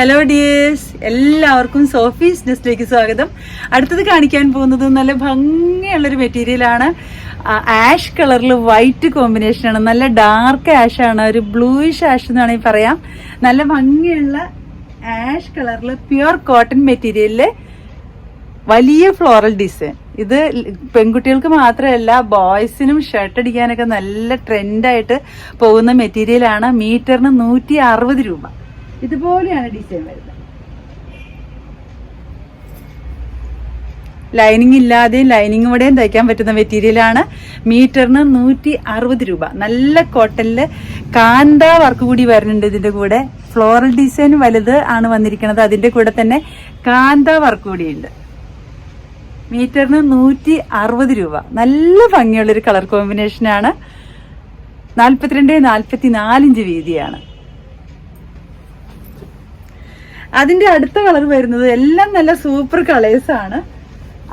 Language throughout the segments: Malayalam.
ഹലോ ഡിയേഴ്സ് എല്ലാവർക്കും സോഫീസ് നെസ്റ്റിലേക്ക് സ്വാഗതം. അടുത്തത് കാണിക്കാൻ പോകുന്നത് നല്ല ഭംഗിയുള്ളൊരു മെറ്റീരിയലാണ് ആഷ് കളറിൽ വൈറ്റ് കോമ്പിനേഷനാണ് നല്ല ഡാർക്ക് ആഷ് ആണ്. ഒരു ബ്ലൂയിഷ് ആഷ് എന്ന് വേണമെങ്കിൽ പറയാം. നല്ല ഭംഗിയുള്ള ആഷ് കളറിൽ പ്യുർ കോട്ടൺ മെറ്റീരിയലിലെ വലിയ ഫ്ലോറൽ ഡിസൈൻ ഇത് പെൺകുട്ടികൾക്ക് മാത്രമല്ല ബോയ്സിനും ഷർട്ട് അടിക്കാനൊക്കെ നല്ല ട്രെൻഡായിട്ട് പോകുന്ന മെറ്റീരിയലാണ് മീറ്ററിന് നൂറ്റി രൂപ. ഇതുപോലെയാണ് ഡിസൈൻ വരുന്നത്. ലൈനിങ് ഇല്ലാതെയും ലൈനിങ്ങോടെയും തയ്ക്കാൻ പറ്റുന്ന മെറ്റീരിയലാണ് മീറ്ററിന് നൂറ്റി അറുപത് രൂപ. നല്ല കോട്ടലിൽ കാന്ത വർക്ക് കൂടി വരുന്നുണ്ട് ഇതിന്റെ കൂടെ. ഫ്ലോറൽ ഡിസൈൻ വലുത് ആണ് വന്നിരിക്കുന്നത്. അതിന്റെ കൂടെ തന്നെ കാന്ത വർക്ക് കൂടിയുണ്ട് മീറ്ററിന് നൂറ്റി അറുപത് രൂപ. നല്ല ഭംഗിയുള്ളൊരു കളർ കോമ്പിനേഷനാണ് നാൽപ്പത്തിരണ്ട് നാൽപ്പത്തി നാലിഞ്ച് വീതിയാണ്. അതിന്റെ അടുത്ത കളർ വരുന്നത് എല്ലാം നല്ല സൂപ്പർ കളേഴ്സ് ആണ്.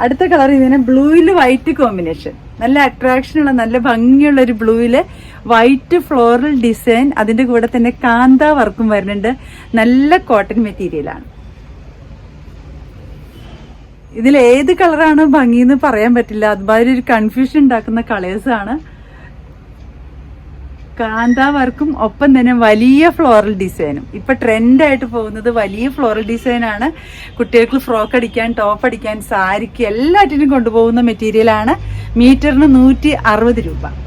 അടുത്ത കളർ ഇതിന് ബ്ലൂവിൽ വൈറ്റ് കോമ്പിനേഷൻ നല്ല അട്രാക്ഷൻ ഉള്ള നല്ല ഭംഗിയുള്ള ഒരു ബ്ലൂവിൽ വൈറ്റ് ഫ്ലോറൽ ഡിസൈൻ അതിന്റെ കൂടെ തന്നെ കാന്ത വർക്കും വരുന്നുണ്ട്. നല്ല കോട്ടൺ മെറ്റീരിയലാണ് ഇതിൽ ഏത് കളറാണ് ഭംഗി എന്ന് പറയാൻ പറ്റില്ല. അതുമാതിരി ഒരു കൺഫ്യൂഷൻ ഉണ്ടാക്കുന്ന കളേഴ്സ് ആണ്. കാന്ത വർക്കും ഒപ്പം തന്നെ വലിയ ഫ്ലോറൽ ഡിസൈനും. ഇപ്പൊ ട്രെൻഡായിട്ട് പോകുന്നത് വലിയ ഫ്ലോറൽ ഡിസൈനാണ്. കുട്ടികൾക്ക് ഫ്രോക്ക് അടിക്കാൻ ടോപ്പ് അടിക്കാൻ സാരിക്ക് എല്ലാറ്റിനും കൊണ്ടുപോകുന്ന മെറ്റീരിയലാണ്. മീറ്ററിന് നൂറ്റി രൂപ.